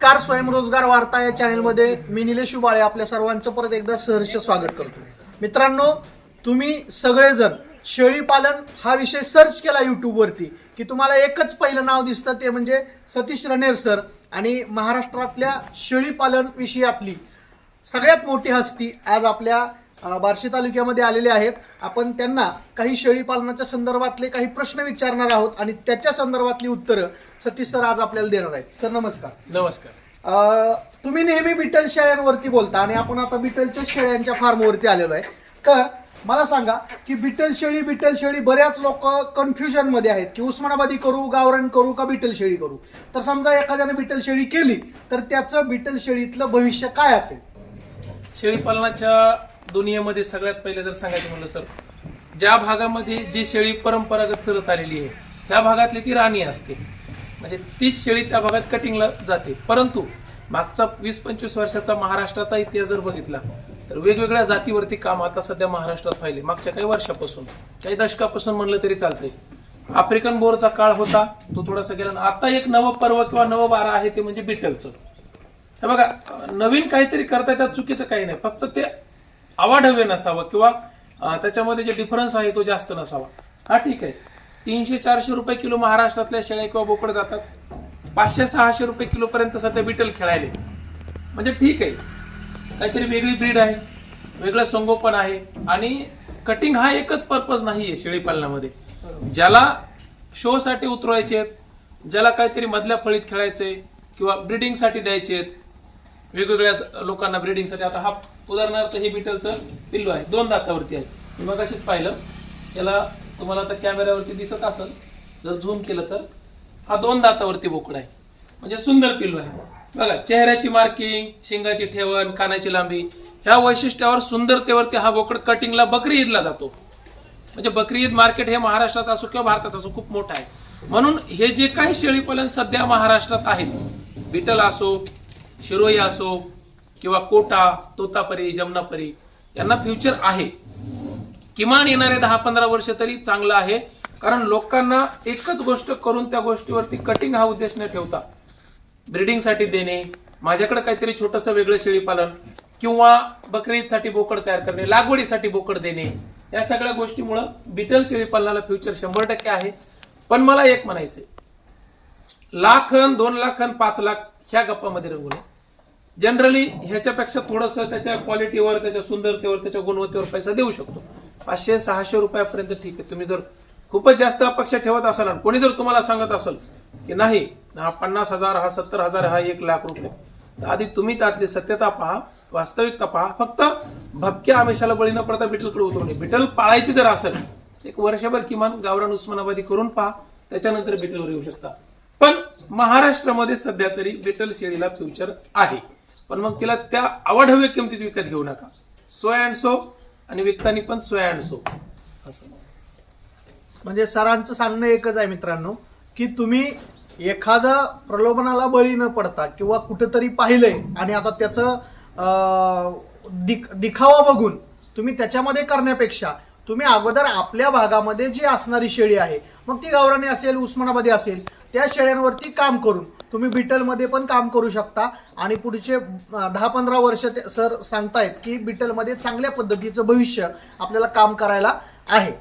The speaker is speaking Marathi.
नमस्कार स्वयंरोजगार वार्ता या चॅनलमध्ये मी निलेश उबाळे आपल्या सर्वांचं परत एकदा सहर्ष स्वागत करतो. मित्रांनो तुम्ही सगळेजण शेळीपालन हा विषय सर्च केला यूट्यूबवरती की तुम्हाला एकच पहिलं नाव दिसतं ते म्हणजे सतीश रणेर सर आणि महाराष्ट्रातल्या शेळीपालन विषयातली सगळ्यात मोठी हस्ती आज आपल्या बार्शी तालुक्यामध्ये आलेले आहेत. आपण त्यांना काही शेळी पालनाच्या संदर्भातले काही प्रश्न विचारणार आहोत आणि त्याच्या संदर्भातली उत्तरं सतीश सर आज आपल्याला देणार आहेत. सर नमस्कार. नमस्कार. तुम्ही नेहमी बिटल शेळ्यांवरती बोलता आणि आपण आता बिटलच्या शेळ्यांच्या फार्मवरती आलेलो आहे. तर मला सांगा की बिटल शेळी बिटल शेळी बऱ्याच लोक कन्फ्युजनमध्ये आहेत की उस्मानाबादी करू गावरण करू का बिटल शेळी करू? तर समजा एखाद्याने बिटल शेळी केली तर त्याचं बिटल शेळीतलं भविष्य काय असेल? शेळी पालनाच्या दुनियेमध्ये सगळ्यात पहिले जर सांगायचं म्हणलं सर ज्या भागामध्ये जी शेळी परंपरागत चरत आलेली आहे त्या भागातली ती राणी असते. म्हणजे तीच शेळी त्या भागात कटिंगला जाते. परंतु मागचा वीस पंचवीस वर्षाचा महाराष्ट्राचा इतिहास जर बघितला तर वेगवेगळ्या जातीवरती काम आता सध्या महाराष्ट्रात पाहिले. मागच्या काही वर्षापासून काही दशकापासून म्हणलं तरी चालतंय. आफ्रिकन बोरचा काळ होता तो थोडासा गेला आणि आता एक नवं पर्व किंवा नवं वारा आहे ते म्हणजे बिटलचं. हे बघा नवीन काहीतरी करता येतात चुकीचं काही नाही. फक्त ते अवाढव्य नसावं किंवा त्याच्यामध्ये जे डिफरन्स आहे तो जास्त नसावा. हा ठीक आहे. तीनशे चारशे रुपये किलो महाराष्ट्रातल्या शेळ्या किंवा बोकड जातात. पाचशे सहाशे रुपये किलोपर्यंत सध्या बिटल खेळायले. म्हणजे ठीक आहे. काहीतरी वेगळी ब्रीड आहे. वेगळं संगोपन आहे. आणि कटिंग हा एकच पर्पज नाही शेळी पालनामध्ये. ज्याला शोसाठी उतरवायचे आहेत ज्याला काहीतरी मधल्या फळीत खेळायचे किंवा ब्रिडिंगसाठी द्यायचे आहेत वेगवेगळ्या लोकांना ब्रिडिंगसाठी आता हा उदाहरणार्थ हे बिटलचं पिल्लू आहे. दोन दातावरती आहे. मी मग अशीच पाहिलं. याला तुम्हाला आता कॅमेऱ्यावरती दिसत असेल. जर झूम केलं तर. हा दोन दातावरती बोकड आहे. म्हणजे सुंदर पिल्लू आहे. बघा चेहऱ्याची मार्किंग शिंगाची ठेवण कानाची लांबी ह्या वैशिष्ट्यावर सुंदरतेवरती हा बोकड कटिंगला बकरी ईदला जातो. म्हणजे बकरी ईद मार्केट हे महाराष्ट्रात असो किंवा भारतात असो खूप मोठं आहे. म्हणून हे जे काही शेळीपालन सध्या महाराष्ट्रात आहेत बिटल असो शिरोई असो किंवा कोटा तोतापरी जमनापरी यांना फ्युचर आहे. किमान येणारे दहा पंधरा वर्ष तरी चांगलं आहे. कारण लोकांना एकच गोष्ट करून त्या गोष्टीवरती कटिंग हा उद्देश न ठेवता ब्रिडिंगसाठी देणे माझ्याकडे काहीतरी छोटंसं वेगळं शेळीपालन किंवा बकरीदसाठी बोकड तयार करणे लागवडीसाठी बोकड देणे या सगळ्या गोष्टीमुळं बिटल शेळीपालनाला फ्युचर शंभर टक्के आहे. पण मला एक म्हणायचंय. लाखन दोन लाखन पाच लाख ह्या गप्पामध्ये रंगू नये जनरली ह्याच्यापेक्षा थोडंसं त्याच्या क्वालिटीवर त्याच्या सुंदरतेवर त्याच्या गुणवत्तेवर पैसा देऊ शकतो. पाचशे सहाशे रुपयापर्यंत ठीक आहे. तुम्ही जर खूपच जास्त अपेक्षा ठेवत असाल आणि कोणी जर तुम्हाला सांगत असेल की नाही हा पन्नास हजार हा सत्तर हजार हा एक लाख रुपये. तर आधी तुम्ही त्यातली सत्यता पहा वास्तविकता पहा. फक्त भपक्या आमिषाला बळी न पडता बिटलकडे उतरवणे बिटल पाळायची जर असेल एक वर्षभर किमान गावरान उस्मानाबादी करून पहा त्याच्यानंतर बिटलवर येऊ शकता. पण महाराष्ट्रामध्ये सध्या तरी बिटल शेळीला फ्युचर आहे. पण मग तिला त्या अवाढव्य किमतीत विकत घेऊ नका. सो अँड सो आणि विकतानी पण सो अँड सो. असं. म्हणजे सरांचं सांगणं एकच आहे मित्रांनो की तुम्ही एखादं प्रलोभनाला बळी न पडता किंवा कुठेतरी पाहिलंय आणि आता त्याचं दिख दिखावा बघून तुम्ही त्याच्यामध्ये करण्यापेक्षा तुम्ही अगोदर आपल्या भागामध्ये जी असणारी शेळी आहे मग ती गावराणी असेल उस्मानाबादी असेल त्या शेळ्यांवरती काम करून तुम्ही बिटलमध्ये पण काम करू शकता. आणि पुढचे दहा पंधरा वर्ष ते सर सांगतायत की बिटलमध्ये चांगल्या पद्धतीचं भविष्य आपल्याला काम करायला आहे.